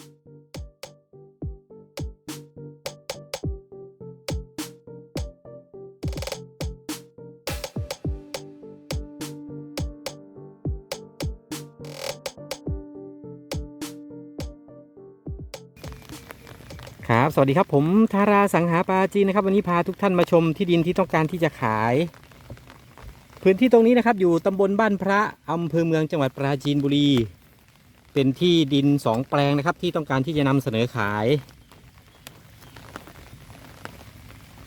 ครับสวัสดีครับผมธาราสังหาปาจีนนะครับ วันนี้พาทุกท่านมาชมที่ดินที่ต้องการที่จะขาย พื้นที่ตรงนี้นะครับ อยู่ตำบลบ้านพระอำเภอเมืองจังหวัดปราจีนบุรี เป็นที่ดินสองแปลงนะครับ ที่ต้องการที่จะนำเสนอขาย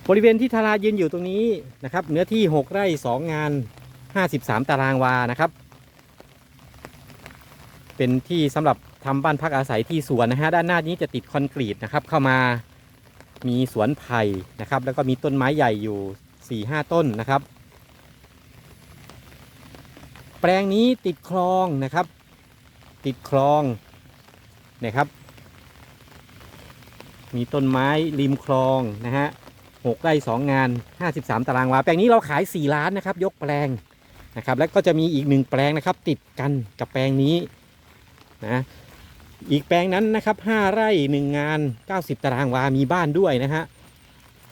บริเวณที่ธารายืนอยู่ตรงนี้นะครับ เนื้อที่ 6 ไร่ 2 งาน 53 ตารางวานะครับ เป็นที่สำหรับทำบ้านพักอาศัยที่สวนนะฮะด้านหน้านี้จะติดคอนกรีตนะครับ เข้ามามีสวนไผ่นะครับ แล้วก็มีต้นไม้ใหญ่อยู่4ี่ห้าต้นนะครับ แปลงนี้ติดคลองนะครับ ติดคลองนะครับ มีต้นไม้ริมคลองนะฮะหกไร่สองงาน 53 ตารางวา แปลงนี้เราขาย 4 ล้านนะครับ ยกแปลงนะครับ แล้วก็จะมีอีกหนึ่งแปลงนะครับ ติดกันกับแปลงนี้นะอีกแปลงนั้นนะครับ 5 ไร่ 1 งาน 90 ตารางวา มีบ้านด้วยนะฮะ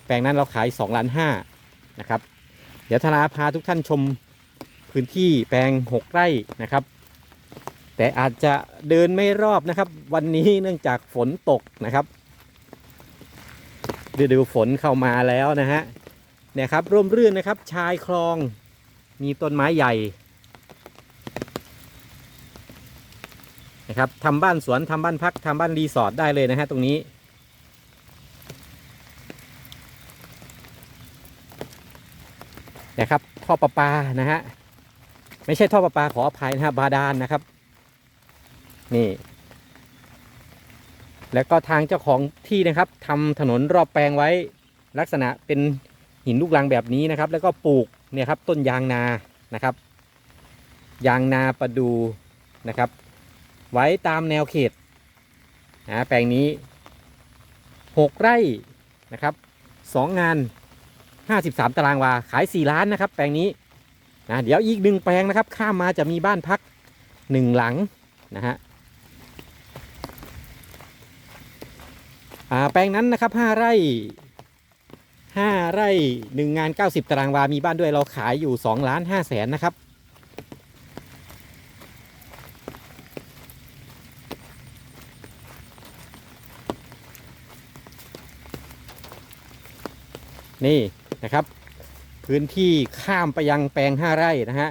แปลงนั้นเราขาย2ล้าน5นะครับ เดี๋ยวธนาพาทุกท่านชมพื้นที่แปลง 6 ไร่นะครับ แต่อาจจะเดินไม่รอบนะครับ วันนี้เนื่องจากฝนตกนะครับฤดูฝนเข้ามาแล้วนะฮะเนี่ยครับร่มรื่นนะครับ ชายคลองมีต้นไม้ใหญ่นะครับทำบ้านสวนทำบ้านพักทำบ้านรีสอร์ทได้เลยนะฮะตรงนี้นะครับท่อประปานะฮะไม่ใช่ท่อประปาขออภัยนะฮะบาดาลนนะครับ นี่ แล้วก็ทางเจ้าของที่นะครับทำถนนรอบแปลงไว้ลักษณะเป็นหินลูกรังแบบนี้นะครับ แล้วก็ปลูกเนี่ยครับต้นยางนานะครับ ยางนาประดูนะครับ ไว้ตามแนวเขตนะแปลงนี้ 6 ไร่นะครับ 2 งาน 53 ตารางวา ขาย 4 ล้านนะครับ แปลงนี้นะเดี๋ยวอีกหนึ่งแปลงนะครับ ข้ามมาจะมีบ้านพัก 1 หลังนะฮะอ่า แปลงนั้นนะครับ5ไร่5ไร่1งาน 90 ตารางวา มีบ้านด้วยเราขายอยู่2ล้าน5แสนนะครับ นี่นะครับ พื้นที่ข้ามไปยังแปลง 5 ไร่นะฮะ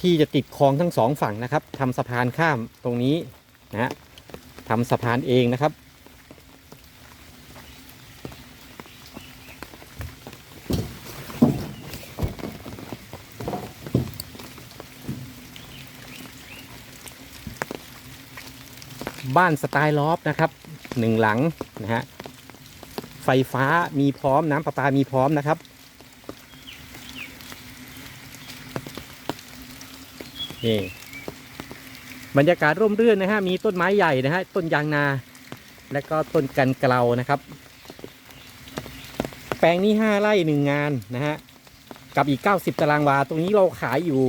ที่จะติดคลองทั้งสองฝั่งนะครับทำสะพานข้ามตรงนี้นะฮะทำสะพานเองนะครับ บ้านสไตล์ลอฟนะครับหนึ่งหลังนะฮะไฟฟ้ามีพร้อมน้ำประปามีพร้อมนะครับ นี่บรรยากาศร่มรื่นนะฮะมีต้นไม้ใหญ่นะฮะต้นยางนา และก็ต้นกันเกลานะครับ แปลงนี้5ไร่หนึ่งงานนะฮะกับอีก 90 ตารางวา ตรงนี้เราขายอยู่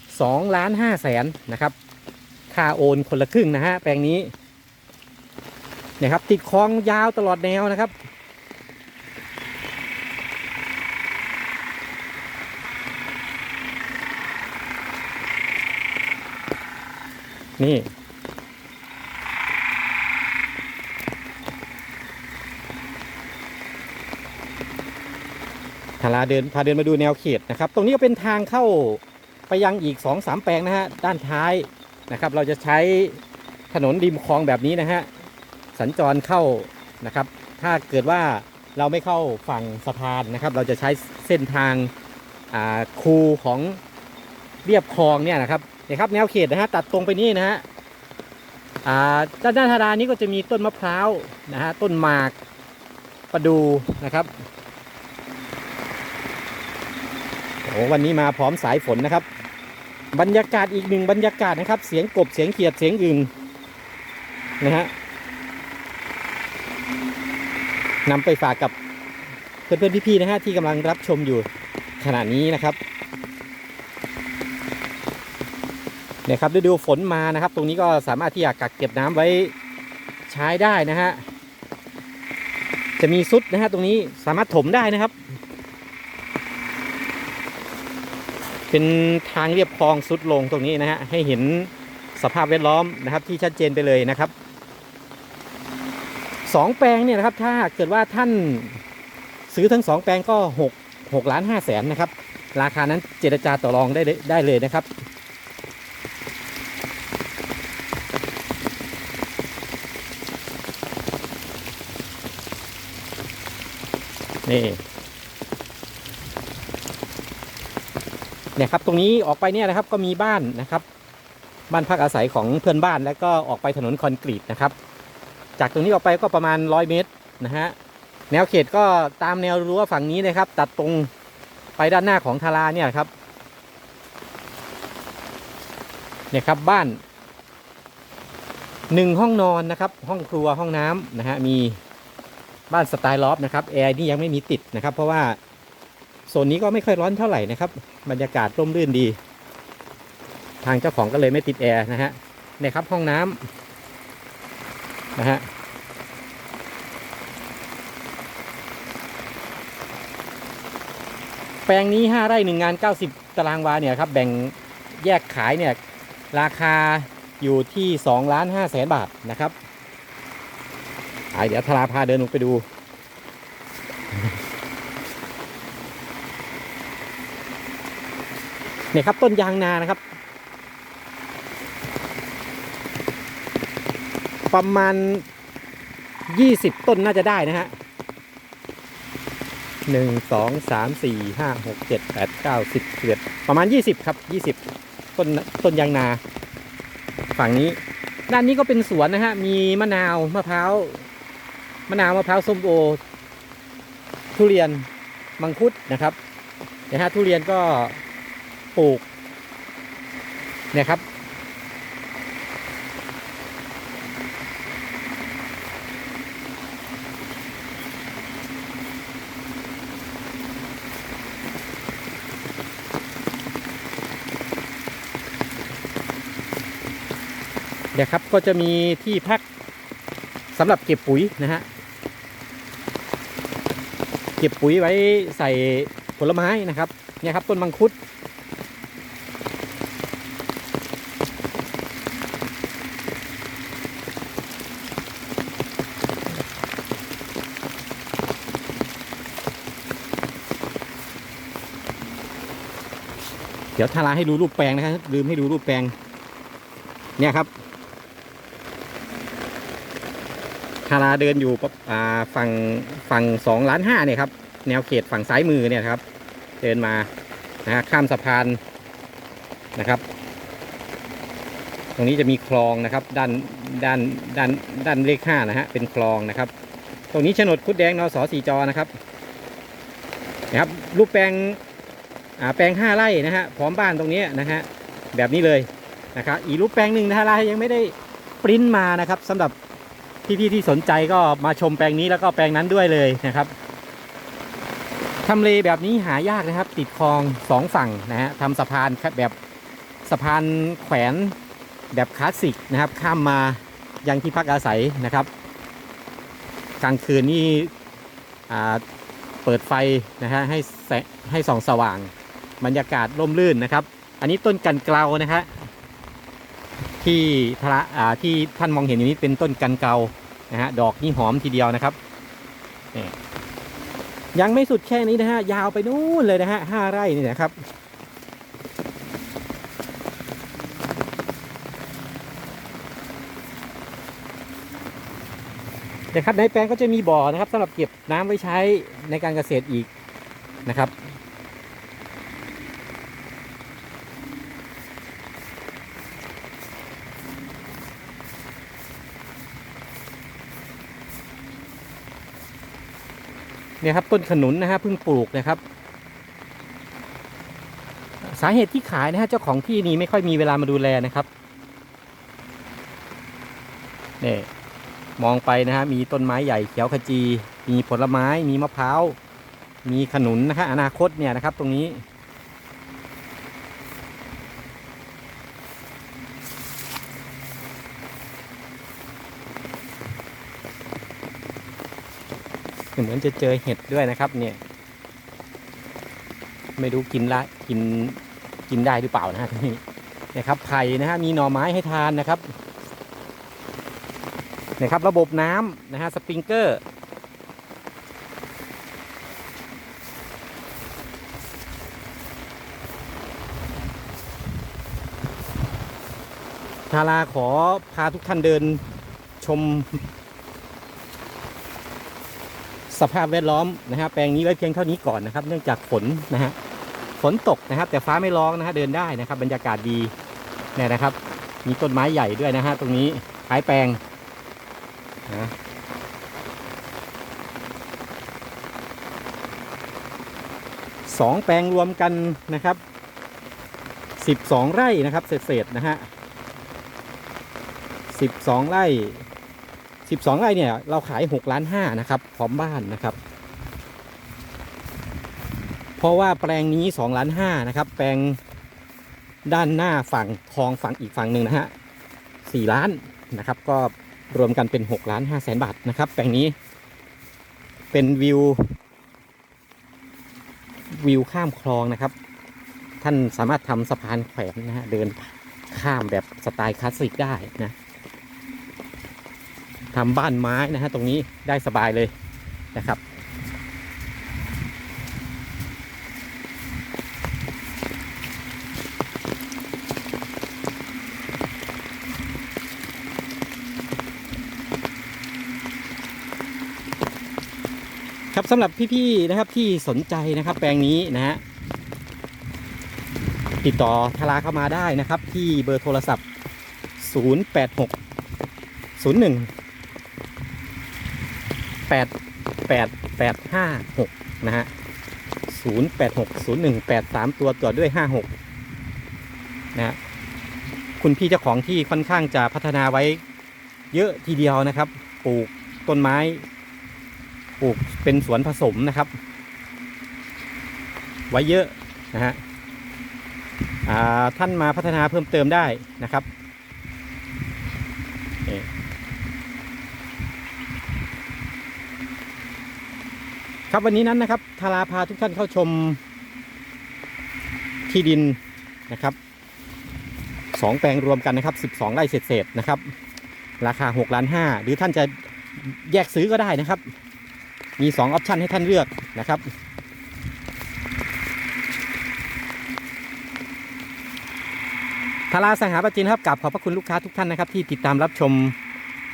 2ล้าน5แสนนะครับค่าโอนคนละครึ่งนะฮะแปลงนี้นี่ยครับติดคลองยาวตลอดแนวนะครับ นี่ทาราเดินพาเดินมาดูแนวเขตนะครับ ตรงนี้ก็เป็นทางเข้าไปยังอีก2อสามแปลงนะฮะ ด้านท้ายนะครับ เราจะใช้ถนนริมคลองแบบนี้นะฮะ สัญจรเข้านะครับ ถ้าเกิดว่าเราไม่เข้าฝั่งสะพานนะครับ เราจะใช้เส้นทางคูของเรียบคลองเนี่ยนะครับนี่ยครับแนวเขตนะฮะตัดตรงไปนี่นะฮะอ่าด้านหน้าธารานี้ก็จะมีต้นมะพร้าวนะฮะต้นหมากประดูนะครับโอ้วันนี้มาพร้อมสายฝนนะครับ บรรยากาศอีกหนึ่งบรรยากาศนะครับ เสียงกบเสียงเขียดเสียงอื่นนะฮะนำไปฝากกับเพื่อนๆพี่ๆนะฮะที่กำลังรับชมอยู่ขณะนี้นะครับ เนี่ยครับฤดูฝนมานะครับ ตรงนี้ก็สามารถที่จะกักเก็บน้ำไว้ใช้ได้นะฮะจะมีซุดนะฮะตรงนี้สามารถถมได้นะครับ เป็นทางเรียบคลองสุดลงตรงนี้นะฮะให้เห็นสภาพแวดล้อมนะครับที่ชัดเจนไปเลยนะครับสองแปลงเนี่ยนะครับถ้าเกิดว่าท่านซื้อทั้งสองแปลงก็หกหกล้านห้าแสนนะครับ ราคานั้นเจรจาต่อรองได้เลยได้เลยนะครับ นี่เนี่ยครับตรงนี้ออกไปเนี่ยนะครับก็มีบ้านนะครับ บ้านพักอาศัยของเพื่อนบ้านแล้วก็ออกไปถนนคอนกรีตนะครับ จากตรงนี้ออกไปก็ประมาณร้อยเมตรนะฮะแนวเขตก็ตามแนวรั้วฝั่งนี้นะครับ ตัดตรงไปด้านหน้าของทาราเนี่ยครับเนี่ยครับบ้านหนึ่งห้องนอนนะครับ ห้องครัวห้องน้ำนะฮะมี บ้านสไตล์ลอฟนะครับแอร์นี่ยังไม่มีติดนะครับ เพราะว่าโซนนี้ก็ไม่ค่อยร้อนเท่าไหร่นะครับ บรรยากาศร่มรื่นดี ทางเจ้าของก็เลยไม่ติดแอร์นะฮะนี่ครับห้องน้ำนะฮะแปลงนี้ 5 ไร่1งาน 90 ตารางวาเนี่ยครับแบ่งแยกขายเนี่ยราคาอยู่ที่2ล้าน5แสนบาทนะครับ เดี๋ยวธราพาเดินลงไปดู เนี่ยครับต้นยางนานะครับ ประมาณ20ต้นน่าจะได้นะฮะหนึ่งสองสามสี่ห้าหกเจ็ดแปดเก้าสิบสิบเอ็ดประมาณ20ครับ20ต้นต้นยางนา ฝั่งนี้ ด้านนี้ก็เป็นสวนนะฮะ มีมะนาวมะพร้าว มะนาวมะพร้าวส้มโอ ทุเรียนมังคุดนะครับนะฮะทุเรียนก็ปลูกเนี่ยครับ เดี๋ยวครับก็จะมีที่พักสำหรับเก็บปุ๋ยนะฮะ เก็บปุ๋ยไว้ใส่ผลไม้นะครับเนี่ยครับต้นมังคุด เดี๋ยวทาราให้ดูรูปแปลงนะครับลืมให้ดูรูปแปลง เนี่ยครับ ทาราเดินอยู่ฝั่งฝั่งสองล้านห้าเนี่ยครับ แนวเขตฝั่งซ้ายมือเนี่ยครับ เดินมานะฮะข้ามสะพานนะครับ ตรงนี้จะมีคลองนะครับด้านด้านด้านด้านเลขห้านะฮะเป็นคลองนะครับ ตรงนี้โฉนดคุดแดงนสสีจอนะครับนะครับรูปแปลงแปลงห้าไร่นะฮะพร้อมบ้านตรงนี้นะฮะแบบนี้เลยนะครับอีรูปแปลงหนึ่งนะฮะยังไม่ได้ปริ้นมานะครับสำหรับ พี่ๆที่สนใจก็มาชมแปลงนี้แล้วก็แปลงนั้นด้วยเลยนะครับทำเลแบบนี้หายากนะครับ ติดคลองสองฝั่งนะฮะทำสะพานแบบสะพานแขวนแบบคลาสสิกนะครับ ข้ามมายังที่พักอาศัยนะครับ กลางคืนนี่เปิดไฟนะฮะให้แสให้ส่องสว่างบรรยากาศร่มรื่นนะครับ อันนี้ต้นกันเกลานะฮะ ที่พระอ่าที่ท่านมองเห็นอยู่นี้เป็นต้นกันเกานะฮะดอกนี่หอมทีเดียวนะครับยังไม่สุดแค่นี้นะฮะยาวไปนู่นเลยนะฮะห้าไร่นี่นะครับเดี๋ยวครับในแปลงก็จะมีบ่อนะครับสำหรับเก็บน้ำไว้ใช้ในการเกษตรอีกนะครับ เนี่ยครับต้นขนุนนะฮะเพิ่งปลูกนะครับ สาเหตุที่ขายนะฮะเจ้าของที่นี่ไม่ค่อยมีเวลามาดูแลนะครับเนี่ยมองไปนะฮะมีต้นไม้ใหญ่เขียวขจี มีผลไม้มีมะพร้าวมีขนุนนะครับอนาคตเนี่ยนะครับ ตรงนี้ เหมือนจะเจอเห็ดด้วยนะครับ เนี่ย ไม่รู้กินละกินกินได้หรือเปล่านะฮะที่นี่นะครับไผ่นะฮะมีหน่อไม้ให้ทานนะครับนะครับ ระบบน้ำนะฮะสปริงเกอร์ทาราขอพาทุกท่านเดินชม สภาพแวดล้อมนะฮะแปลงนี้ไว้เพียงเท่านี้ก่อนนะครับ เนื่องจากฝนนะฮะฝนตกนะครับ แต่ฟ้าไม่ร้องนะฮะเดินได้นะครับ บรรยากาศดีเนี่ยนะครับ มีต้นไม้ใหญ่ด้วยนะฮะตรงนี้ท้ายแปลงนะสองแปลงรวมกันนะครับสิบสองไร่นะครับเศษๆนะฮะสิบสองไร่ 12 ไร่เนี่ยเราขาย6ล้าน5นะครับพร้อมบ้านนะครับ เพราะว่าแปลงนี้2ล้าน5นะครับ แปลงด้านหน้าฝั่งคลองฝั่งอีกฝั่งหนึ่งนะฮะ4ล้านนะครับ ก็รวมกันเป็น6ล้าน5แสนบาทนะครับ แปลงนี้เป็นวิว วิวข้ามคลองนะครับ ท่านสามารถทำสะพานแขวนนะฮะเดินข้ามแบบสไตล์คลาสสิกได้นะ ทำบ้านไม้นะฮะตรงนี้ได้สบายเลยนะครับ ครับสำหรับพี่ๆนะครับที่สนใจนะครับแปลงนี้นะฮะติดต่อทาราเข้ามาได้นะครับ ที่เบอร์โทรศัพท์ 086 01 แปดแปดแปดห้าหกนะฮะศูนย์แปดหกศูนย์หนึ่งแปดสามตัวตัวด้วยห้าหกนะฮะคุณพี่เจ้าของที่ค่อนข้างจะพัฒนาไว้เยอะทีเดียวนะครับ ปลูกต้นไม้ ปลูกเป็นสวนผสมนะครับ ไว้เยอะนะฮะท่านมาพัฒนาเพิ่มเติมได้นะครับ ครับวันนี้นั้นนะครับทาราพาทุกท่านเข้าชมที่ดินนะครับสองแปลงรวมกันนะครับ 12 ไร่เศษๆนะครับ ราคา6ล้าน5หรือท่านจะแยกซื้อก็ได้นะครับ มี 2 ออปชันให้ท่านเลือกนะครับ ทาราสังหาปาจีนครับกลับขอบพระคุณลูกค้าทุกท่านนะครับ ที่ติดตามรับชม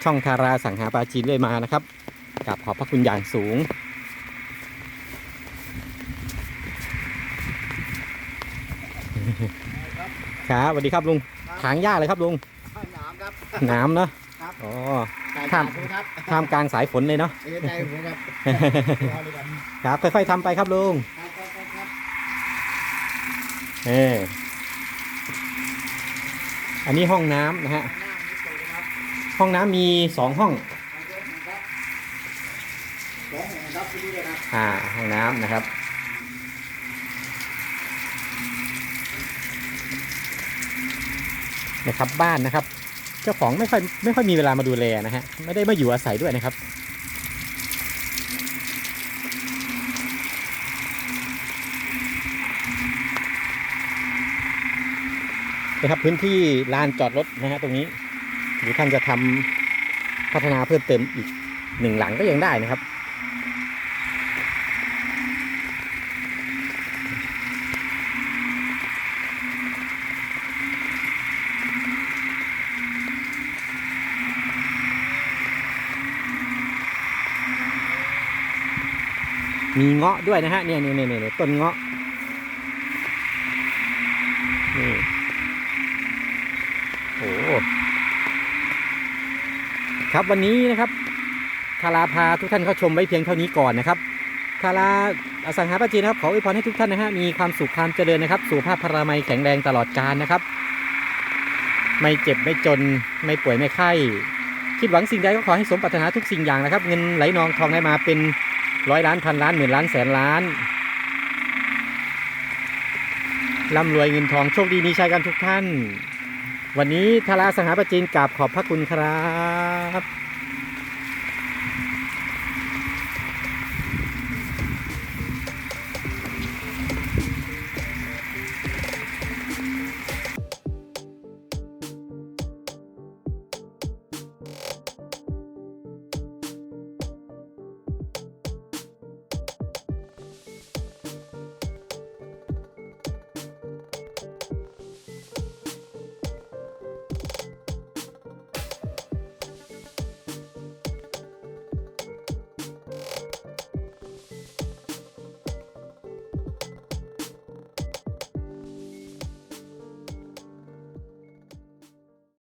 ช่องทาราสังหาปาจีนเรื่อยมานะครับกลับขอบพระคุณอย่างสูง ครับสวัสดีครับลุงถางหญ้าเลยครับลุงหนามครับน้ำเนาะครับอ๋อไก่ครับตาครับท่ามกลางสายฝนเลยเนาะเอ้ยใจผมครับเอาเลยกันครับค่อยๆทำไปครับลุงครับครับครับครับเอออันนี้ห้องน้ำนะฮะหน้านี้สวยนะครับห้องน้ำมีสองห้องเอาเยอะนะครับสองแห่งครับที่นี่เลยครับอ่าห้องน้ำนะครับ นะครับบ้านนะครับ เจ้าของไม่ค่อยไม่ค่อยมีเวลามาดูแลนะฮะไม่ได้มาอยู่อาศัยด้วยนะครับนะครับพื้นที่ลานจอดรถนะฮะตรงนี้ หรือท่านจะทำพัฒนาเพิ่มเติมอีกหนึ่งหลังก็ยังได้นะครับ มีเงาะด้วยนะฮะเนี่ยเนี่ยเนี่ยต้นเงาะนี่โอ้ครับวันนี้นะครับทาราพาทุกท่านเข้าชมไว้เพียงเท่านี้ก่อนนะครับทาราอสังหาปาจีนะครับขออวยพรให้ทุกท่านนะฮะมีความสุขความเจริญนะครับสุขภาพพรามัยแข็งแรงตลอดกาลนะครับ ไม่เจ็บไม่จนไม่ป่วยไม่ไข้ คิดหวังสิ่งใดก็ขอให้สมปรารถนาทุกสิ่งอย่างนะครับ เงินไหลนองทองไหลมาเป็น ร้อยล้านพันล้านหมื่นล้านแสนล้านร่ำรวยเงินทองโชคดีมีชัยกันทุกท่าน วันนี้ทาราสังหาปจีนกราบขอบพระคุณครับ